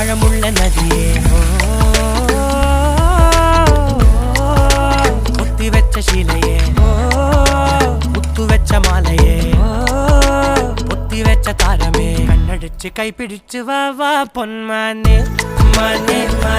ஆழமுள்ள நதியே. கொத்தி வச்ச சிலையே. முத்து வச்ச மாலையே. பொத்தி வச்ச தாரமே. கண்ணடிச்சு கைப்பிடிச்சு வா வா பொன்மானே மானே மா